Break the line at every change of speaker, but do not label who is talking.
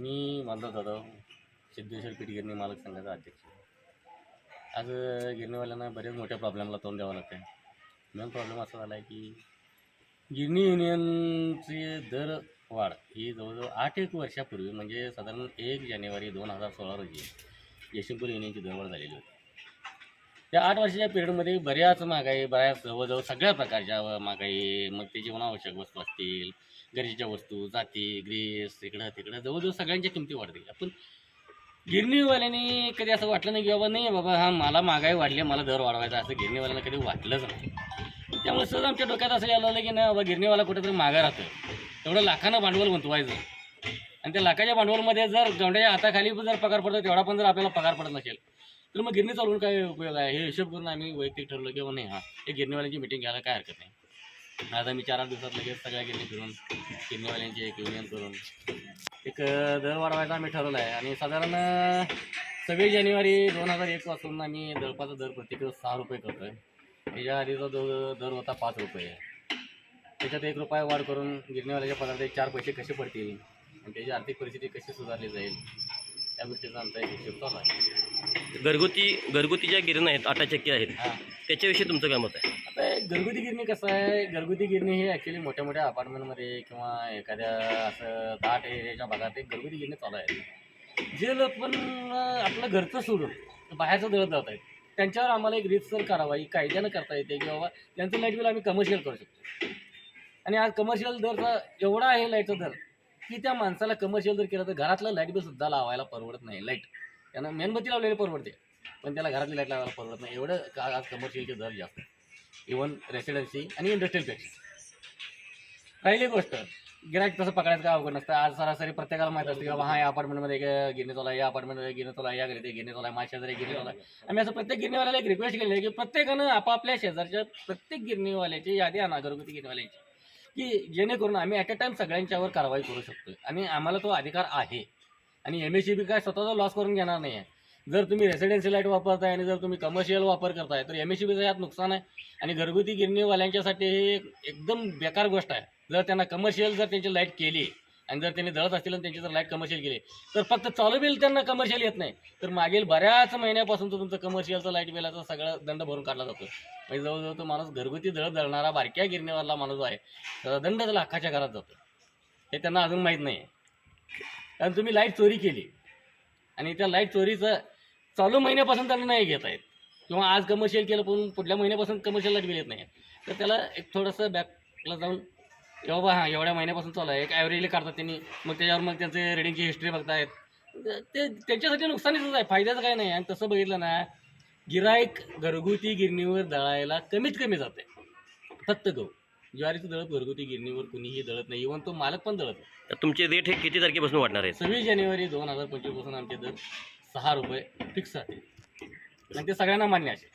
मी माझा जाधव सिद्धेश्वर पीठ गिरणी मालक संघाचा अध्यक्ष. आज गिरणीवाल्यांना बरेच मोठ्या प्रॉब्लेमला तोंड द्यावं लागतं आहे मेन प्रॉब्लेम असा झाला आहे की गिरणी युनियनची दर वाढ ही जवळजवळ आठ एक वर्षापूर्वी म्हणजे साधारण एक जानेवारी दोन हजार सोळा रोजी यशवंतपूर युनियनची दरवाढ झालेली होती. त्या आठ वर्षाच्या पिरियडमध्ये बऱ्याच महागाई बऱ्याच जवळजवळ सगळ्या प्रकारच्या महागाई मग ते जीवनावश्यक वस्तू असतील गरजेच्या वस्तू जाती ग्रीस इकडं तिकडं जवळजवळ सगळ्यांच्या किमती वाढतील. पण गिरणीवाल्याने कधी असं वाटलं नाही की बाबा नाही बाबा हा मला महागाई वाढली मला दर वाढवायचा. असं गिरणीवाल्यानं कधी वाटलंच नाही. त्यामुळे सहज आमच्या डोक्यात असं यायला लागलं की नाही बाबा गिरणीवाला कुठेतरी मागा राहतं तेवढं लाखानं भांडवल गुंतवायचं. आणि त्या लाखाच्या भांडवलमध्ये जर गवंड्याच्या हाताखाली जर पगार पडतो तेवढा पण जर आपल्याला पगार पडत नसेल तर मग गिरणी चालवून काय उपयोग आहे? हे हिशोब करून आम्ही वैयक्तिक ठरवलं की नाही हा हे गिरणीवाल्यांची मिटिंग घ्यायला काय हरकत नाही. आता मी चार आठ दिवसात लगेच सगळ्या गिरणी फिरून गिरणीवाल्यांची एक युनियन करून. एक दर वाढवायचा आम्ही ठरवलं आहे. आणि साधारण सव्वीस जानेवारी दोन हजार एक पासून आम्ही दळपाचा दर प्रत्येक सहा रुपये करतो आहे त्याच्या आधीचा दर दर होता पाच रुपये. त्याच्यात एक रुपया वाढ करून गिरणीवाल्याच्या पदार्थ चार पैसे कसे पडतील? आणि त्याची आर्थिक परिस्थिती कशी सुधारली जाईल? त्या गोष्टीचा आमचा एक हिशोब चालू आहे.
घरगुती घरगुती ज्या गिरण आहेत आटाचक्की आहेत
हां.
त्याच्याविषयी तुमचं काय मत आहे?
आता हे घरगुती गिरणी कसं आहे? घरगुती गिरणी ही ॲक्च्युली मोठ्या मोठ्या अपार्टमेंटमध्ये किंवा एखाद्या असं दाट एरियाच्या भागात एक घरगुती गिरणी चालू आहे जे लोक पण अं, आपलं घरचं सोडून बाहेरचं दळत जात आहेत. त्यांच्यावर आम्हाला एक रितसर कारवाई कायद्यानं करता येते की बाबा त्यांचं लाइट बिल आम्ही कमर्शियल करू शकतो. आणि आज कमर्शियल दरचा एवढा आहे लाईटचा दर की त्या माणसाला कमर्शियल जर केलं तर घरातलं लाइट बिल सुद्धा लावायला परवडत नाही लाइट त्यांना मेणबत्ती लावलेली परवडते. पण त्याला घरातली लाइट लावायला परवडत नाही. एवढं का आज कमर्शियलचे दर जास्त इव्हन इवन रेसिडेन्सी आणि इंडस्ट्रियलपेक्षा राहिली गोष्ट गिरायक तसं पकडायचं काय अवघड नसतं. आज सरासरी प्रत्येकाला माहीत असतं की बाबा हा या अपार्टमेंटमध्ये एक गिरणी या अपार्टमेंटमध्ये घेण्यात चालू या घरी गिरणी चालू आहे माझ्या शेजारी गिरणी आम्ही असं प्रत्येक गिरणीवाल्याला एक रिक्वेस्ट केली आहे की प्रत्येकानं आपापल्या शेजारच्या प्रत्येक गिरणीवाल्याची यादी आणा घरगुती गिरणीवाल्याची. की जेणेकरून आम्ही ॲट अ टाइम सगळ्यांच्यावर कारवाई करू शकतो आणि आम्हाला तो अधिकार आहे. आणि एम एस सी बी काय स्वतःचा लॉस करून घेणार नाही आहे जर तुम्ही रेसिडेन्सी लाइट वापरताय आणि जर तुम्ही कमर्शियल वापर करताय तर एम एस सी बीचं यात नुकसान आहे. आणि घरगुती गिरणीवाल्यांच्यासाठी हे एकदम बेकार गोष्ट आहे. जर त्यांना कमर्शियल जर त्यांची लाइट केली आणि जर त्यांनी जळत असतील आणि त्यांची जर लाइट कमर्शियल केली तर फक्त चालू बिल त्यांना कमर्शियल येत नाही. तर मागील बऱ्याच महिन्यापासून तो तुमचं कमर्शियलचं लाइट बिलाचा सगळा दंड भरून काढला जातो म्हणजे जवळजवळ तो माणूस घरगुती जळत जळणारा बारक्या गिरणीवाला माणूस आहे. त्याचा दंड त्याला अख्खाच्या घरात जातो हे त्यांना अजून माहीत नाही आहे कारण तुम्ही लाइट चोरी केली. आणि त्या लाइट चोरीचं चालू महिन्यापासून त्याला नाही घेत आहेत किंवा आज कमर्शियल केलं पण पुढल्या महिन्यापासून कमर्शियल लाइट बिल येत नाही. तर त्याला एक थोडंसं बॅकला जाऊन बाबा हां एवढ्या महिन्यापासून चालू आहे. एक ॲव्हरेजली काढतात त्यांनी. मग त्याच्यावर मग त्यांचे रेडिंगची हिस्ट्री बघतायत. ते त्यांच्यासाठी नुकसानीचंच आहे. फायद्याचं काय नाही. आणि तसं बघितलं ना गिराईक घरगुती गिरणीवर दळायला कमीत कमी जाते. फक्त गहू. ज्वारीचं दळप घरगुती गिरणीवर कुणीही दळत नाही. इव्हन तो मालक पण दळत नाही.
तर तुमचे रेट हे किती तारखेपासून वाढणार आहेत?
सव्वीस जानेवारी दोन हजार पंचवीसपासून आमचे दर सहा रुपये फिक्स राहते आणि ते सगळ्यांना मान्य असे